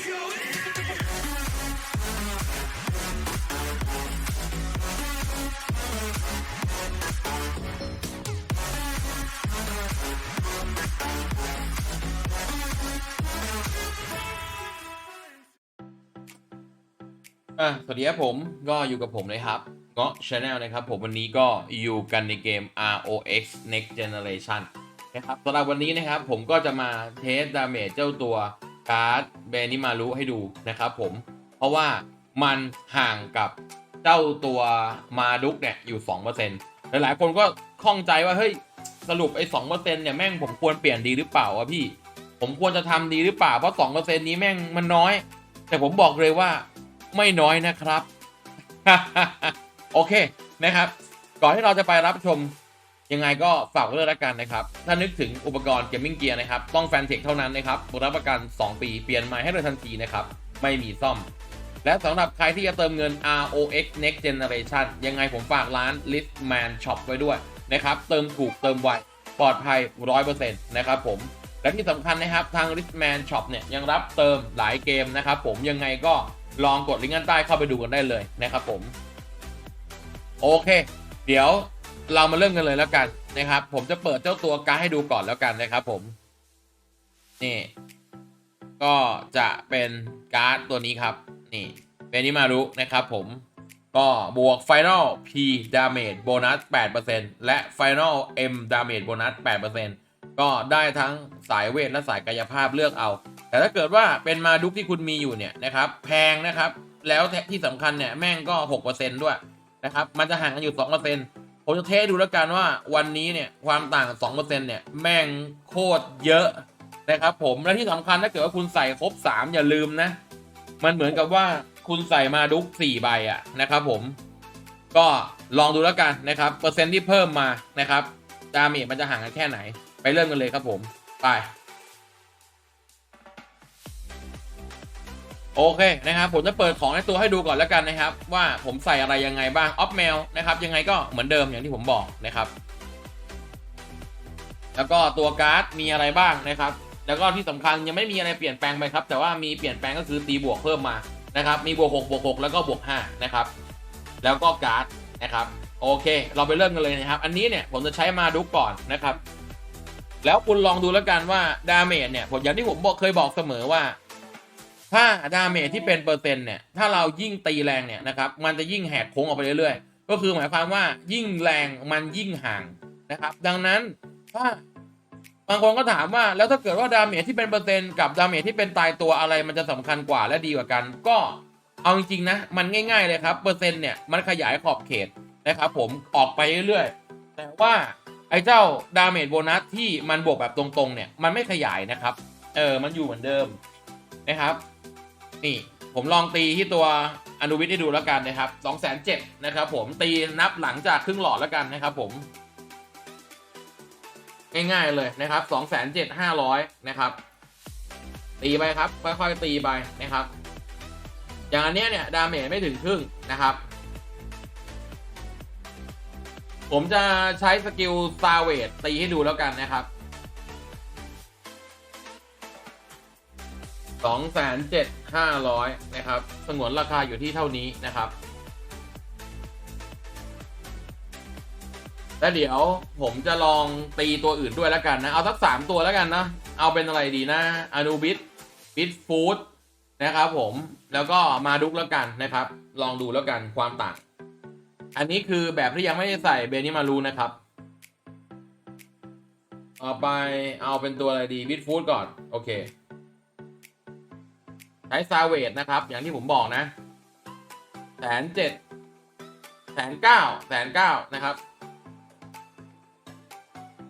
อะสวัสดีครับผมก็อยู่กับผมเลยครับเงาะ Channel นะครับ ผมวันนี้ก็อยู่กันในเกม ROX Next Generation นะครับสำหรับวันนี้นะครับผมก็จะมาเทสดาเมจเจ้าตัว การ์ดเบรนด์นิมารุให้ดูนะครับผม เพราะว่ามันห่างกับเจ้าตัวมาดุกเนี่ยอยู่ 2%หลายๆคนก็ข้องใจว่าเฮ้ยสรุปไอ้2%เนี่ยแม่งผมควรเปลี่ยนดีหรือเปล่าวะพี่ ผมควรจะทำดีหรือเปล่าเพราะ2%นี้แม่งมันน้อย แต่ผมบอกเลยว่าไม่น้อยนะครับ โอเคนะครับ ก่อนที่เราจะไปรับชม ยังไงก็ฝากไว้ด้วยละกันนะครับ ถ้านึกถึงอุปกรณ์เกมมิ่งเกียร์นะครับ ต้องแฟนเทคเท่านั้นนะครับรับประกัน 2 ปี เปลี่ยนใหม่ให้เลยทันทีนะครับ ไม่มีซ่อม และสำหรับใครที่จะเติมเงิน ROX Next Generation ยังไงผมฝากร้าน Listman Shop ไว้ด้วยนะครับ เติมถูกเติมไวปลอดภัย 100%นะครับผม และที่สำคัญนะครับ ทาง Listman Shop เนี่ยยังรับเติมหลายเกมนะครับผม ยังไงก็ลองกดลิงก์ด้านใต้เข้าไปดูกันได้เลยนะครับผม โอเค เดี๋ยว เรามาเริ่มกันเลยแล้วกันนะครับ ผมจะเปิดเจ้าตัวการ์ดให้ดูก่อนแล้วกันนะครับ ผม นี่ ก็จะเป็นการ์ดตัวนี้ครับ นี่เป็นนิมารุนะครับ ผมก็บวก Final P Damage Bonus 8%และ Final M Damage Bonus 8%ก็ได้ทั้งสายเวทและสายกายภาพเลือกเอา แต่ถ้าเกิดว่าเป็นมาดุกที่คุณมีอยู่เนี่ยนะครับ แพงนะครับ แล้วที่สำคัญเนี่ยแม่งก็ 6%ด้วยนะครับ มันจะห่างกันอยู่ 2% ผมจะเทสดูแล้วกันว่าวันนี้เนี่ยความต่าง 2%เนี่ยแม่งโคตรเยอะนะครับผมและที่สำคัญถ้าเกิดว่าคุณใส่ครบ 3 อย่าลืมนะ มันเหมือนกับว่าคุณใส่มาดุก4ใบอะนะครับผมก็ลองดูแล้วกันนะครับเปอร์เซ็นต์ที่เพิ่มมานะครับดาเมจมันจะห่างกันแค่ไหน ไปเริ่มกันเลยครับผม ไป โอเคนะครับผมจะเปิดของในตัวให้ดูก่อนแล้วกันนะครับ ว่าผมใส่อะไรยังไงบ้างออฟเมลนะครับยังไงก็เหมือนเดิมอย่างที่ผมบอกนะครับ แล้วก็ตัวการ์ดมีอะไรบ้างนะครับ แล้วก็ที่สำคัญยังไม่มีอะไรเปลี่ยนแปลงไปครับ แต่ว่ามีเปลี่ยนแปลงก็คือตีบวกเพิ่มมานะครับ มีบวก6บวก6แล้วก็บวก5นะครับ แล้วก็การ์ดนะครับ โอเค เราไปเริ่มกันเลยนะครับ อันนี้เนี่ยผมจะใช้มาดุกก่อนนะครับ แล้วคุณลองดูแล้วกันว่าดาเมจเนี่ยผมอย่างที่ผมบอกเคยบอกเสมอว่า ถ้าดาเมจที่เป็นเปอร์เซ็นต์เนี่ยถ้าเรายิ่งตีแรงเนี่ยนะครับมันจะยิ่งแหกโค้งออกไปเรื่อยๆ ก็คือหมายความว่ายิ่งแรงมันยิ่งห่างนะครับ ดังนั้นถ้าบางคนก็ถามว่าแล้วถ้าเกิดว่าดาเมจที่เป็นเปอร์เซ็นต์กับดาเมจที่เป็นตายตัวอะไรมันจะสำคัญกว่าและดีกว่ากัน ก็เอาจริงๆนะมันง่าย ๆเลยครับเปอร์เซ็นต์เนี่ยมันขยายขอบเขตนะครับผมออกไปเรื่อยๆ แต่ว่าไอ้เจ้าดาเมจโบนัสที่มันบวกแบบตรงๆเนี่ยมันไม่ขยายนะครับ เออมันอยู่เหมือนเดิมนะครับ นี่ผมลองตีที่ตัวอนุวิทย์ให้ดูแล้วกันนะครับสองแสนเจ็ดนะครับผมตีนับหลังจากครึ่งหลอดแล้วกันนะครับผม ง่ายๆเลยนะครับสองแสนเจ็ดห้าร้อยนะครับ ตีไปครับ ค่อยๆตีไปนะครับ อย่างอันเนี้ยเนี่ยดาเมจไม่ถึงครึ่งนะครับ ผมจะใช้สกิลซาเวตตีให้ดูแล้วกันนะครับ สองแสนเจ็ดห้าร้อยนะครับ สงวนราคาอยู่ที่เท่านี้นะครับ แล้วเดี๋ยวผมจะลองตีตัวอื่นด้วยแล้วกันนะ เอาสักสามตัวแล้วกันนะ เอาเป็นอะไรดีนะอนูบิทบิทฟูดนะครับผม แล้วก็มาดุกแล้วกันนะครับ ลองดูแล้วกันความต่าง อันนี้คือแบบที่ยังไม่ได้ใส่เบนิมารูนะครับ ต่อไปเอาเป็นตัวอะไรดีบิทฟูดก่อน โอเค ใช้ซาเวดนะครับ อย่างที่ผมบอกนะแสนเจ็ดแสนเก้าแสนเก้านะครับ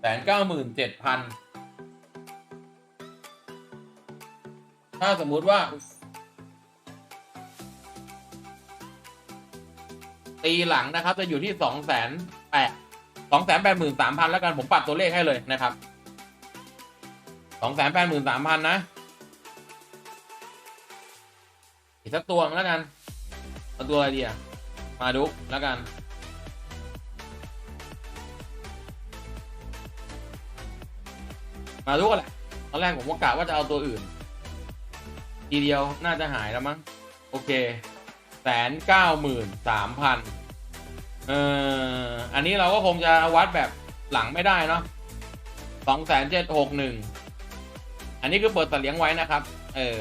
แสนเก้าหมื่นเจ็ดพันถ้าสมมุติว่า ตีหลังนะครับ จะอยู่ที่สองแสนแปดสองแสนแปดหมื่นสามพันแล้วกันผมปัดตัวเลขให้เลยนะครับสองแสนแปดหมื่นสามพันนะ อีกสักตัวแล้วกันเอาตัวอะไรดีอะมาดุกแล้วกัน มาดุกกันแหละตอนแรกผมก็กะว่าจะเอาตัวอื่น ทีเดียวน่าจะหายแล้วมั้งโอเคแสนเก้าหมื่นสามพันเอ่ออันนี้เราก็คงจะวัดแบบหลังไม่ได้เนาะสองแสนเจ็ดหกหนึ่งอันนี้คือเปิดตัดเลี้ยงไว้นะครับ เออ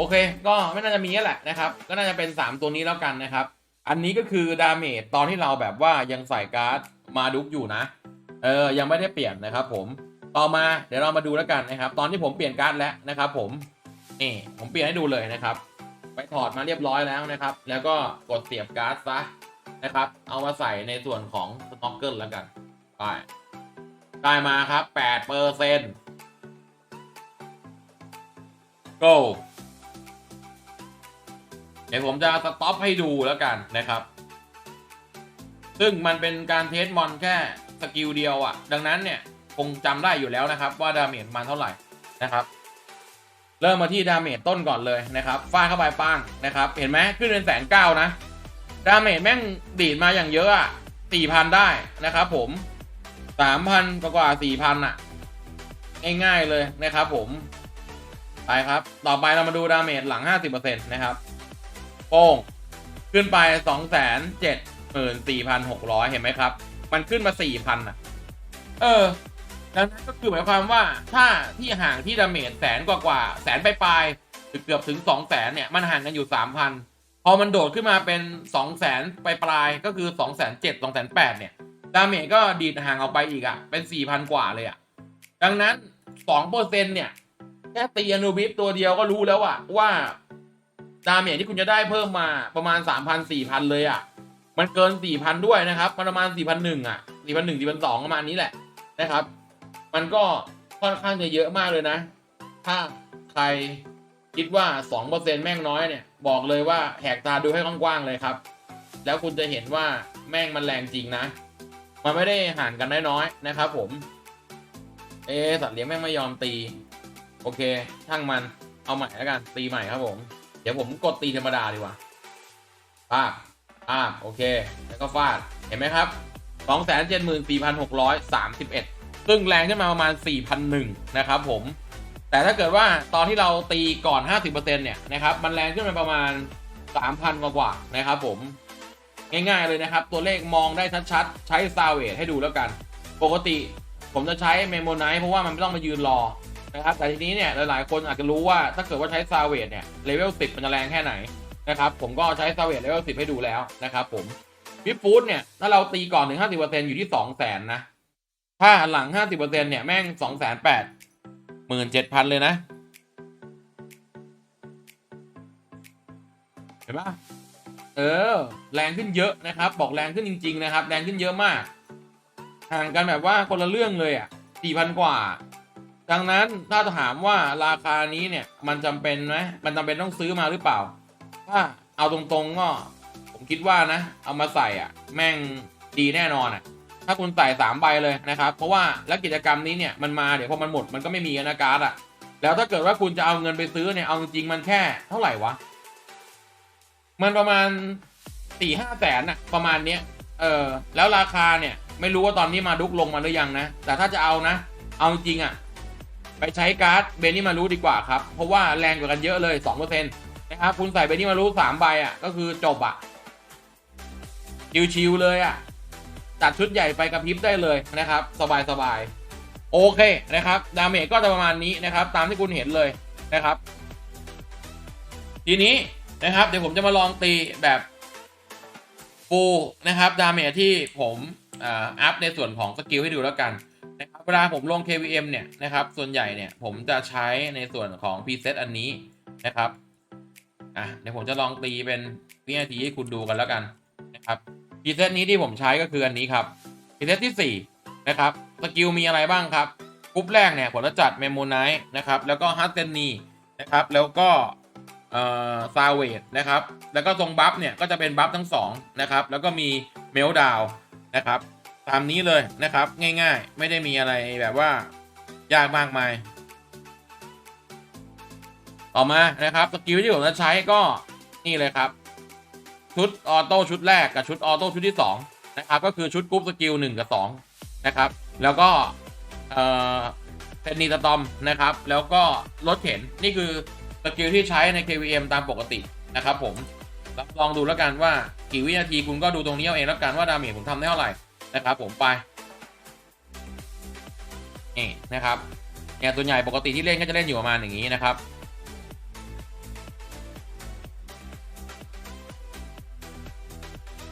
โอเค ก็ไม่น่าจะมีแล้วแหละนะครับ ก็น่าจะเป็นสามตัวนี้แล้วกันนะครับ อันนี้ก็คือดาเมจตอนที่เราแบบว่ายังใส่การ์ดมาดุกอยู่นะ เออ ยังไม่ได้เปลี่ยนนะครับผม ต่อมาเดี๋ยวเรามาดูแล้วกันนะครับ ตอนที่ผมเปลี่ยนการ์ดแล้วนะครับผม นี่ผมเปลี่ยนให้ดูเลยนะครับ ไปถอดมาเรียบร้อยแล้วนะครับ แล้วก็กดเสียบการ์ดซะนะครับ เอามาใส่ในส่วนของสต็อกเกิลแล้วกัน ไป ได้มาครับ8เปอร์เซ็นต์ go เดี๋ยวผมจะสต็อปให้ดูแล้วกันนะครับ ซึ่งมันเป็นการเทสมอนแค่สกิลเดียวอะ่ะ ดังนั้นเนี่ยคงจำได้อยู่แล้วนะครับ ว่าดาเมจมันเท่าไหร่นะครับ เริ่มมาที่ดาเมจต้นก่อนเลยนะครับฟาดเข้าไปปังนะครับ เห็นไหมขึ้นเป็นแสนเก้านะดาเมจแม่งดีดมาอย่างเยอะอะสี่พันได้นะครับ ผมสามพันกว่าสี่พันอะง่ายๆเลยนะครับผม ไปครับ ต่อไปเรามาดูดาเมจหลัง 50%นะครับ โป้งขึ้นไป274,600เห็นไหมครับ มันขึ้นมา4,000อะ เออดังนั้นก็คือหมายความว่าถ้าที่ห่างที่ดาเมจแสนกว่ากว่าแสนปลายๆหรือเกือบถึง2 0 0แสนเนี่ย มันห่างกันอยู่3,000พอมันโดดขึ้นมาเป็น2 0 0แสนปลายๆก็คือ2 0 0 0 0 2 0 0 0 8เนี่ย ดาเมจก็ดีดห่างออกไปอีกอะ เป็น4,000กว่าเลยอะ ดังนั้น2%เนี่ยแค่ตีอนูบิฟตัวเดียวก็รู้แล้วอะว่า ดาเมจที่คุณจะได้เพิ่มมาประมาณสามพันสี่พันเลยอะ มันเกินสี่พันด้วยนะครับมันประมาณสี่พันหนึ่งอะสี่พันหนึ่งสี่พันสองประมาณนี้แหละนะครับ มันก็ค่อนข้างจะเยอะมากเลยนะ ถ้าใครคิดว่าสองเปอร์เซ็นแม่งน้อยเนี่ย บอกเลยว่าแหกตาดูให้กว้างๆเลยครับ แล้วคุณจะเห็นว่าแม่งมันแรงจริงนะ มันไม่ได้ห่างกันน้อยๆนะครับ ผม เอะสัตว์เลี้ยงแม่งไม่ยอมตี โอเคช่างมันเอาใหม่แล้วกันตีใหม่ครับผม เดี๋ยวผมกดตีธรรมดาดีกว่าป้าบป้าบโอเค แล้วก็ฟาด เห็นไหมครับ 274,631 ซึ่งแรงขึ้นมาประมาณ 4,001 นะครับผม แต่ถ้าเกิดว่าตอนที่เราตีก่อน 50%เนี่ยนะครับ มันแรงขึ้นมาประมาณ 3,000 กว่ากว่านะครับผม ง่ายๆเลยนะครับ ตัวเลขมองได้ชัดๆ ใช้ซาวเวทให้ดูแล้วกัน ปกติผมจะใช้เมโมไนท์เพราะว่ามันไม่ต้องมายืนรอ นะครับแต่ทีนี้เนี่ยหลายๆ คนอาจจะรู้ว่าถ้าเกิดว่าใช้ซาเวดเนี่ยเลเวล10มันจะแรงแค่ไหนนะครับผมก็ใช้ซาเวดเลเวล10ให้ดูแล้วนะครับผมวิปฟูดเนี่ยถ้าเราตีก่อนถึง50%อร์เซ็นต์อยู่ที่2 0 0 0 0นนะถ้าหลัง50%เปอร์เซ็นต์เนี่ยแม่ง2 8 0 0 0 17,000เจ็ดพันเลยนะ เห็นปะเออ แรงขึ้นเยอะนะครับ บอกแรงขึ้นจริง ๆ นะครับ แรงขึ้นเยอะมาก ห่างกันแบบว่าคนละเรื่องเลยอะ4,000กว่า ดังนั้นถ้าถามว่าราคานี้เนี่ยมันจำเป็นไหมมันจำเป็นต้องซื้อมาหรือเปล่า ถ้าเอาตรงๆก็ผมคิดว่านะ เอามาใส่อะ แม่งดีแน่นอนอะ ถ้าคุณใส่สามใบเลยนะครับ เพราะว่าแล้วกิจกรรมนี้เนี่ยมันมาเดี๋ยวพอมันหมดมันก็ไม่มีนะการ์ดอะ แล้วถ้าเกิดว่าคุณจะเอาเงินไปซื้อเนี่ยเอาจริงมันแค่เท่าไหร่วะ มันประมาณสี่ห้าแสนอะประมาณเนี้ยเออแล้วราคาเนี่ย ไม่รู้ว่าตอนนี้มาดุกลงมาหรือยังนะแต่ถ้าจะเอานะ เอาจริงๆอะ ไปใช้การ์ดเบนี่มารู้ดีกว่าครับ เพราะว่าแรงกว่ากันเยอะเลยสองเปอร์เซ็นต์นะครับคุณใส่เบนี่มารู้สามใบอะก็คือจบอะชิวๆเลยอะจัดชุดใหญ่ไปกับพิบได้เลยนะครับ สบายๆโอเคนะครับดาเมจก็จะประมาณนี้นะครับ ตามที่คุณเห็นเลยนะครับ ทีนี้นะครับ เดี๋ยวผมจะมาลองตีแบบฟูนะครับดาเมจที่ผมอ่าอัพในส่วนของสกิลให้ดูแล้วกัน วลาผมลง KVM เนี่ยนะครับ ส่วนใหญ่เนี่ยผมจะใช้ในส่วนของ preset อันนี้นะครับ อะเดี๋ยวผมจะลองตีเป็นวินาทีให้คุณดูกันแล้วกันนะครับ preset นี้ที่ผมใช้ก็คืออันนี้ครับ preset ที่ 4 นะครับ สกิลมีอะไรบ้างครับกรุ๊ปแรกเนี่ยผมจะจัด Memo Knight นะครับ แล้วก็ h a r t e n n y นะครับ แล้วก็เอ่อซาเวดนะครับ แล้วก็ตรงบัฟเนี่ยก็จะเป็นบัฟทั้งสองนะครับ แล้วก็มีเมลดาวนะครับ ตามนี้เลยนะครับ ง่ายๆ ไม่ได้มีอะไรแบบว่า ยากมากมาย ต่อมานะครับสกิลที่ผมจะใช้ก็นี่เลยครับ ชุดออโต้ชุดแรกกับชุดออโต้ชุดที่2นะครับก็คือชุดกรุ๊ปสกิล1กับ2นะครับแล้วก็เอ่อเทนนีสตอมนะครับ แล้วก็รถเข็นนี่คือสกิลที่ใช้ใน KVM ตามปกตินะครับผมลองดูแล้วกันว่ากี่วินาทีคุณก็ดูตรงนี้เอาเองแล้วกันว่าดาเมจผมทำได้เท่าไหร่ นะครับผมไปนี่นะครับเนี่ยตัวใหญ่ปกติที่เล่นก็จะเล่นอยู่ประมาณอย่างนี้นะครับ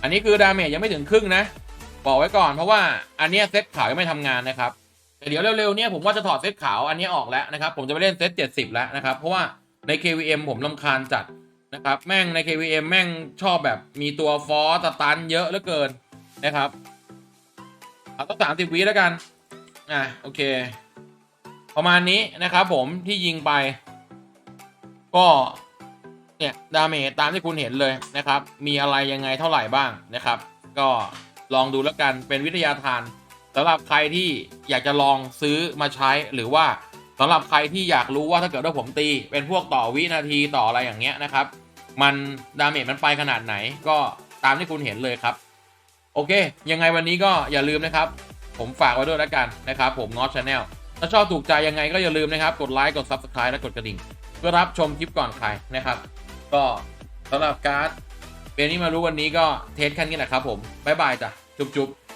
อันนี้คือดาเมจยังไม่ถึงครึ่งนะ บอกไว้ก่อนเพราะว่าอันนี้เซตขาวยังไม่ทำงานนะครับแต่เดี๋ยวเร็วๆเนี่ยผมว่าจะถอดเซตขาวอันนี้ออกแล้วนะครับ ผมจะไปเล่นเซต70 แล้วนะครับ เพราะว่าใน KVM ผมลำคาญจัดนะครับ แม่งใน KVM แม่งชอบแบบมีตัวฟอสตันเยอะเหลือเกินนะครับ เอาต้องสามสิบวิแล้วกัน อะโอเค ประมาณนี้นะครับผมที่ยิงไป ก็ เนี่ย ดาเมจตามที่คุณเห็นเลยนะครับ มีอะไรยังไงเท่าไหร่บ้างนะครับ ก็ลองดูแล้วกันเป็นวิทยาทานสำหรับใครที่อยากจะลองซื้อมาใช้หรือว่าสำหรับใครที่อยากรู้ว่าถ้าเกิดว่าผมตี เป็นพวกต่อวินาทีต่ออะไรอย่างเงี้ยนะครับ มันดาเมจมันไปขนาดไหนก็ตามที่คุณเห็นเลยครับ โอเค ยังไงวันนี้ก็อย่าลืมนะครับ ผมฝากไว้ด้วยแล้วกันนะครับ ผมงอชาแนลถ้าชอบถูกใจยังไงก็อย่าลืมนะครับ กดไลค์ กด Subscribe และกดกระดิ่ง เพื่อรับชมคลิปก่อนใครนะครับ ก็สำหรับการ์ดเบนนี่มารู้วันนี้ก็เทสแค่นี้แหละครับผมบ๊ายบายจ้ะจุ๊บๆ